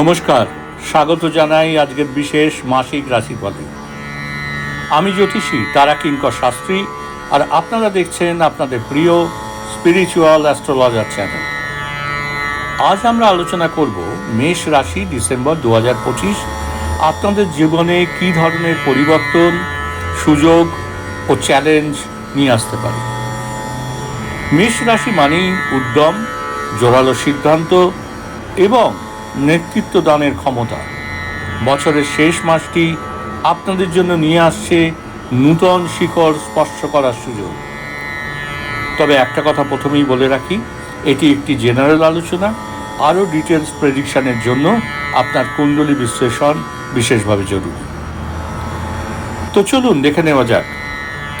নমস্কার, স্বাগত জানাই আজকের বিশেষ মাসিক রাশিফলে। আমি জ্যোতিষী তারা কিঙ্কর শাস্ত্রী, আর আপনারা দেখছেন আপনাদের প্রিয় স্পিরিচুয়াল অ্যাস্ট্রোলজার চ্যানেল আজ আমরা আলোচনা করব মেষ রাশি, ডিসেম্বর দু হাজার পঁচিশ। আপনাদের জীবনে কী ধরনের পরিবর্তন, সুযোগ ও চ্যালেঞ্জ নিয়ে আসতে পারে? মেষ রাশি মানেই উদ্যম, জোরালো সিদ্ধান্ত এবং নেতৃত্ব দানের ক্ষমতা। বছরের শেষ মাসটি আপনাদের জন্য নিয়ে আসছে নূতন শিখর স্পর্শ করার সুযোগ। তবে একটা কথা প্রথমেই বলে রাখি, এটি একটি জেনারেল আলোচনা। আরও ডিটেলস প্রেডিকশানের জন্য আপনার কুণ্ডলী বিশ্লেষণ বিশেষভাবে জরুরি। তো চলুন দেখে নেওয়া যাক,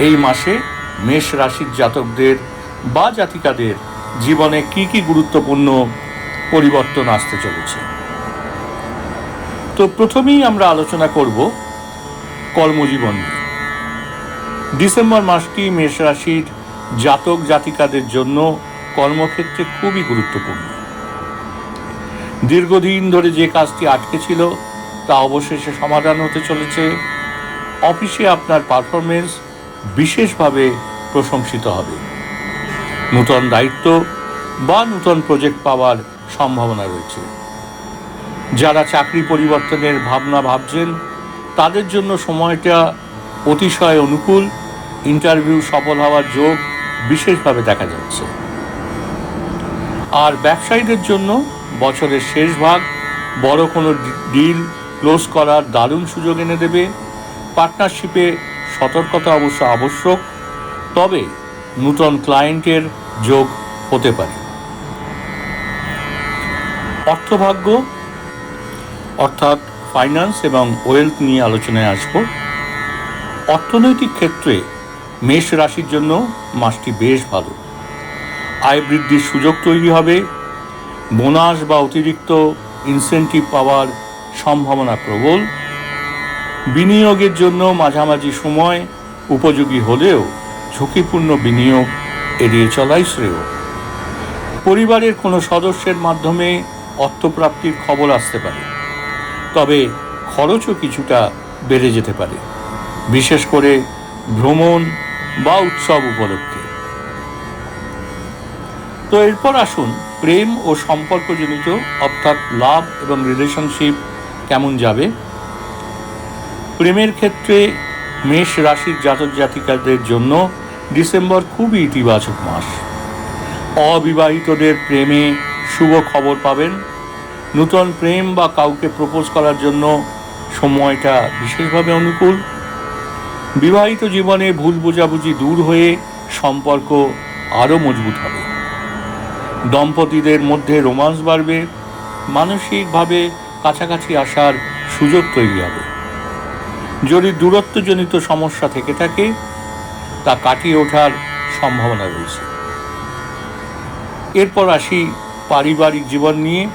এই মাসে মেষ রাশির জাতকদের বা জাতিকাদের জীবনে কি কি গুরুত্বপূর্ণ পরিবর্তন আসতে চলেছে। তো প্রথমেই আমরা আলোচনা করব কর্মজীবন ডিসেম্বর মাসটি মেষ রাশির জাতক জাতিকাদের জন্য কর্মক্ষেত্রে খুবই গুরুত্বপূর্ণ। দীর্ঘদিন ধরে যে কাজটি আটকে ছিল, তা অবশেষে সমাধান হতে চলেছে। অফিসে আপনার পারফরমেন্স বিশেষভাবে প্রশংসিত হবে। নূতন দায়িত্ব বা নূতন প্রজেক্ট পাওয়ার সম্ভাবনা রয়েছে। যারা চাকরি পরিবর্তনের ভাবনা ভাবছেন, তাদের জন্য সময়টা অতিশয় অনুকূল। ইন্টারভিউ সফল হওয়ার যোগ বিশেষভাবে দেখা যাচ্ছে। আর ব্যবসায়ীদের জন্য বছরের শেষ ভাগ বড় কোনো ডিল ক্লোজ করার দারুণ সুযোগ এনে দেবে। পার্টনারশিপে সতর্কতা অবশ্য আবশ্যক, তবে নূতন ক্লায়েন্টের যোগ হতে পারে। অর্থভাগ্য অর্থাৎ ফাইন্যান্স এবং ওয়েলথ নিয়ে আলোচনায় আসব। অর্থনৈতিক ক্ষেত্রে মেষ রাশির জন্য মাসটি বেশ ভালো। আয় বৃদ্ধির সুযোগ তৈরি হবে। বোনাস বা অতিরিক্ত ইনসেন্টিভ পাওয়ার সম্ভাবনা প্রবল। বিনিয়োগের জন্য মাঝামাঝি সময় উপযোগী হলেও ঝুঁকিপূর্ণ বিনিয়োগ এড়িয়ে চলাই শ্রেয়। পরিবারের কোনো সদস্যের মাধ্যমে অর্থপ্রাপ্তির খবর আসতে পারে। তবে খরচও কিছুটা বেড়ে যেতে পারে, বিশেষ করে ভ্রমণ বা উৎসব উপলক্ষে। তো এরপর আসুন, প্রেম ও সম্পর্কজনিত, অর্থাৎ লাভ এবং রিলেশনশিপ কেমন যাবে? প্রেমের ক্ষেত্রে মেষ রাশির জাতক জাতিকাদের জন্য ডিসেম্বর খুবই ইতিবাচক মাস। অবিবাহিতদের প্রেমে শুভ খবর পাবেন নূতন প্রেম বা কাউকে প্রপোজ করার জন্য সময়টা বিশেষভাবে অনুকূল। বিবাহিত জীবনে ভুল বোঝাবুঝি দূর হয়ে সম্পর্ক আরও মজবুত হবে। দম্পতিদের মধ্যে রোমান্স বাড়বে, মানসিকভাবে কাছাকাছি আসার সুযোগ তৈরি হবে। যদি দূরত্বজনিত সমস্যা থেকে থাকে, তা কাটিয়ে ওঠার সম্ভাবনা রয়েছে। এরপর আসি পারিবারিক জীবন নিয়ে।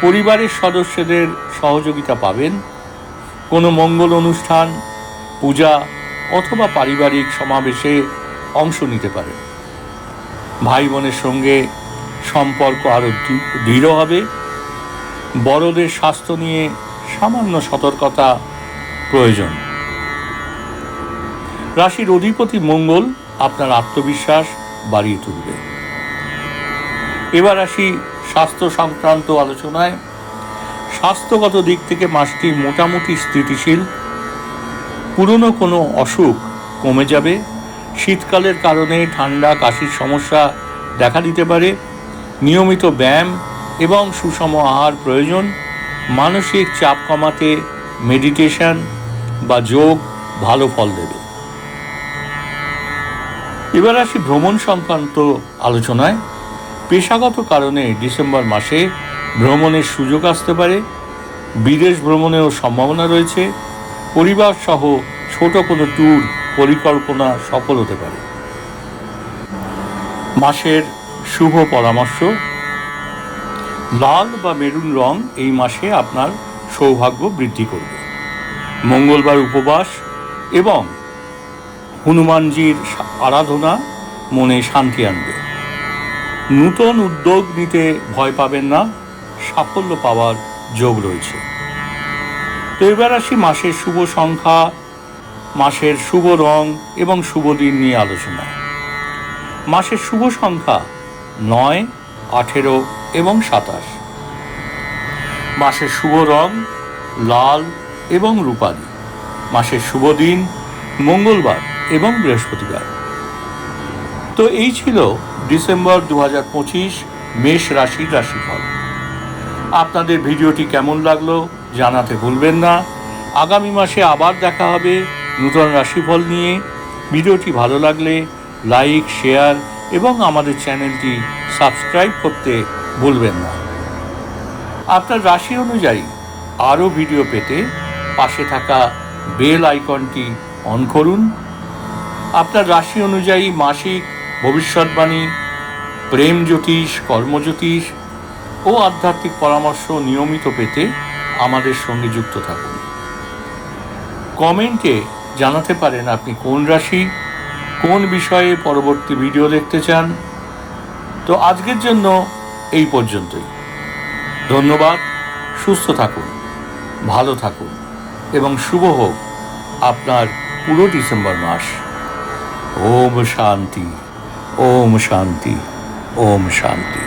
পরিবারের সদস্যদের সহযোগিতা পাবেন। কোনো মঙ্গল অনুষ্ঠান, পূজা অথবা পারিবারিক সমাবেশে অংশ নিতে পারেন। ভাই বোনের সঙ্গে সম্পর্ক আরও দৃঢ় হবে। বড়দের স্বাস্থ্য নিয়ে সামান্য সতর্কতা প্রয়োজন। রাশির অধিপতি মঙ্গল আপনার আত্মবিশ্বাস বাড়িয়ে তুলবে। এবার আসি স্বাস্থ্য সংক্রান্ত আলোচনায় স্বাস্থ্যগত দিক থেকে মাসটি মোটামুটি স্থিতিশীল। পুরনো কোনো অসুখ কমে যাবে। শীতকালের কারণে ঠান্ডা, কাশির সমস্যা দেখা দিতে পারে। নিয়মিত ব্যায়াম এবং সুষম আহার প্রয়োজন। মানসিক চাপ কমাতে মেডিটেশন বা যোগ ভালো ফল দেবে। এবার আসি ভ্রমণ সংক্রান্ত আলোচনায়। পেশাগত কারণে ডিসেম্বর মাসে ভ্রমণের সুযোগ আসতে পারে, বিদেশ ভ্রমণেও সম্ভাবনা রয়েছে, পরিবার সহ ছোট কোনো ট্যুর পরিকল্পনা সফল হতে পারে। মাসের শুভ পরামর্শ, লাল বা মেরুন রং এই মাসে আপনার সৌভাগ্য বৃদ্ধি করবে। মঙ্গলবার উপবাস এবং হনুমানজির আরাধনা মনে শান্তি আনবে। নূতন উদ্যোগ নিতে ভয় পাবেন না, সাফল্য পাওয়ার যোগ রয়েছে। তো মাসের শুভ সংখ্যা, মাসের শুভ রং এবং শুভ দিন নিয়ে আলোচনা মাসের শুভ সংখ্যা নয়, আঠেরো এবং সাতাশ। মাসের শুভ রং লাল এবং রূপালী। মাসের শুভ দিন মঙ্গলবার এবং বৃহস্পতিবার। তো এই ছিল ডিসেম্বর দু হাজার পঁচিশ মেষ রাশির রাশিফল। আপনাদের ভিডিওটি কেমন লাগল জানাতে ভুলবেন না। আগামী মাসে আবার দেখা হবে নূতন রাশিফল নিয়ে। ভিডিওটি ভালো লাগলে লাইক, শেয়ার এবং আমাদের চ্যানেলটি সাবস্ক্রাইব করতে ভুলবেন না। আপনার রাশি অনুযায়ী আরও ভিডিও পেতে পাশে থাকা বেল আইকনটি অন করুন। আপনার রাশি অনুযায়ী মাসিক ভবিষ্যৎবাণী, প্রেম জ্যোতিষ কর্মজ্যোতিষ ও আধ্যাত্মিক পরামর্শ নিয়মিত পেতে আমাদের সঙ্গে যুক্ত থাকুন। কমেন্টে জানাতে পারেন আপনি কোন রাশি, কোন বিষয়ে পরবর্তী ভিডিও দেখতে চান। তো আজকের জন্য এই পর্যন্তই। ধন্যবাদ, সুস্থ থাকুন, ভালো থাকুন এবং শুভ হোক আপনার পুরো ডিসেম্বর মাস। ওম শান্তি। ওম শান্তি ওম শান্তি